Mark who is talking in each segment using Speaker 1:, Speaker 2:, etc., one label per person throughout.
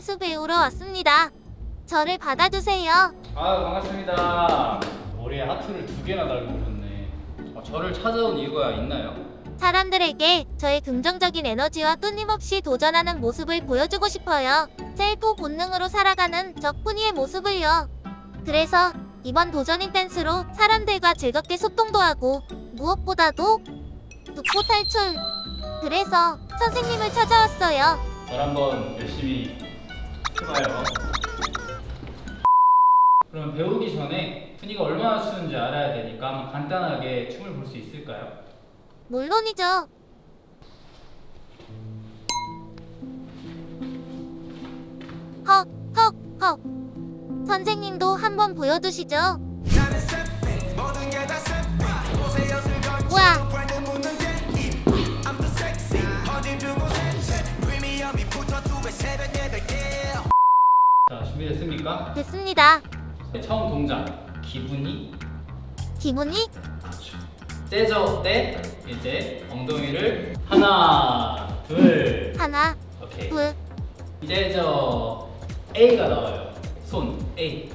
Speaker 1: 댄스 배우러 왔습니다. 저를 받아주세요.
Speaker 2: 아 반갑습니다. 머리에 하트를 두 개나 달고 오셨네. 아, 저를 찾아온 이유가 있나요?
Speaker 1: 사람들에게 저의 긍정적인 에너지와 끊임없이 도전하는 모습을 보여주고 싶어요. 셀프 본능으로 살아가는 적분이의 모습을요. 그래서 이번 도전인 댄스로 사람들과 즐겁게 소통도 하고 무엇보다도 극보 탈출. 그래서 선생님을 찾아왔어요.
Speaker 2: 저 한번 열심히 해봐요. 그럼 배우기 전에 푸니가 얼마나 추는지 알아야 되니까 한번 간단하게 춤을 볼 수 있을까요?
Speaker 1: 물론이죠. 헉, 헉, 헉. 선생님도 한번 보여주시죠. 와,
Speaker 2: 자 준비됐습니까?
Speaker 1: 됐습니다.
Speaker 2: 네, 처음 동작. 기분이?
Speaker 1: 기분이?
Speaker 2: 그렇죠. 떼져 때 이제 엉덩이를 하나 둘.
Speaker 1: 하나,
Speaker 2: 오케이.
Speaker 1: 둘,
Speaker 2: 이제 저 A가 나와요. 손 A.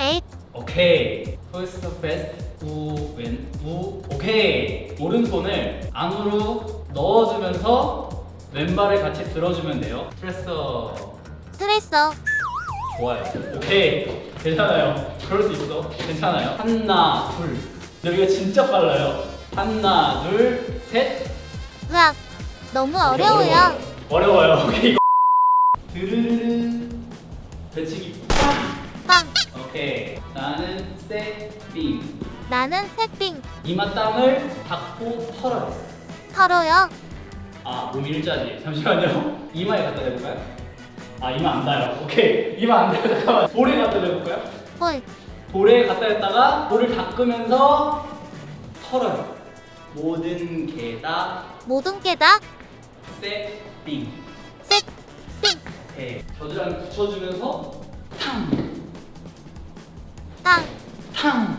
Speaker 1: 에잇,
Speaker 2: 오케이. 퍼스트 베스트 우왼 우. 오케이. 오른손을 안으로 넣어주면서 왼발을 같이 들어주면 돼요. 프레서
Speaker 1: 트레서,
Speaker 2: 좋아요. 오케이. 괜찮아요. 그럴 수 있어. 괜찮아요. 하나 둘. 이거 진짜 빨라요. 하나 둘 셋.
Speaker 1: 으악. 너무 어려워요.
Speaker 2: 어려워요. 오케이. 드르르르 배치기.
Speaker 1: 빵.
Speaker 2: 오케이. 나는 세빙.
Speaker 1: 나는 색빙.
Speaker 2: 이마 땀을 닦고 털어요.
Speaker 1: 털어요.
Speaker 2: 아 몸이 일자지 잠시만요. 이마에 갖다 대볼까요? 아 이마 안 닿아요. 오케이. 이마 안 닿아요. 잠깐만. 볼에 갖다 대볼까요?
Speaker 1: 볼.
Speaker 2: 볼에 갖다 댔다가 볼을 닦으면서 털어요. 모든 게다
Speaker 1: 모든 게다
Speaker 2: 세빙
Speaker 1: 색빙.
Speaker 2: 오케이 겨드랑이 붙여주면서 탕.
Speaker 1: 땅.
Speaker 2: 탕.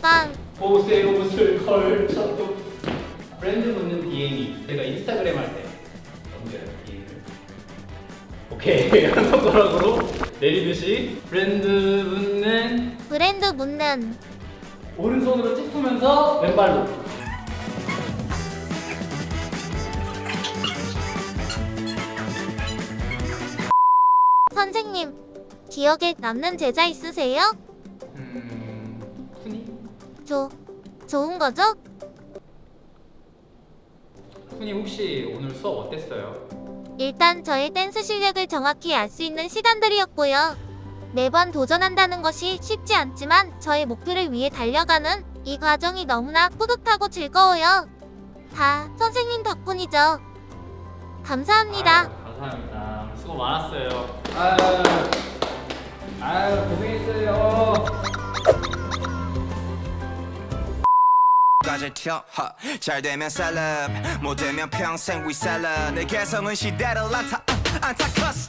Speaker 1: 빵.
Speaker 2: 보세 옷을 걸쳐도. 브랜드 묻는 DM이. 제가 인스타그램 할 때. 넘겨요 DM을 오케이 한 손가락으로 내리듯이 브랜드 묻는
Speaker 1: 브랜드 묻는.
Speaker 2: 오른손으로 찝으면서 왼발로
Speaker 1: 선생님, 기억에 남는 제자 있으세요?
Speaker 2: 음... 푸니?
Speaker 1: 조, 좋은 거죠?
Speaker 2: 푸니 혹시 오늘 수업 어땠어요?
Speaker 1: 일단 저의 댄스 실력을 정확히 알 수 있는 시간들이었고요. 매번 도전한다는 것이 쉽지 않지만 저의 목표를 위해 달려가는 이 과정이 너무나 뿌듯하고 즐거워요. 다 선생님 덕분이죠. 감사합니다.
Speaker 2: 아유, 감사합니다 수고 많았어요 아유, 아유 고생했어요
Speaker 3: 튀어. 허. 잘 되면 셀럽 못 되면 평생 위셀러 내 개성은 시대를 안타 안타커스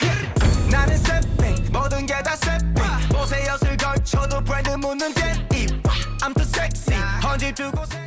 Speaker 3: 나는 셋빙 모든 게다 셋빙 옷에 엿을 걸쳐도 브랜드 묻는 댄입. I'm too sexy. 헌집 두고 셋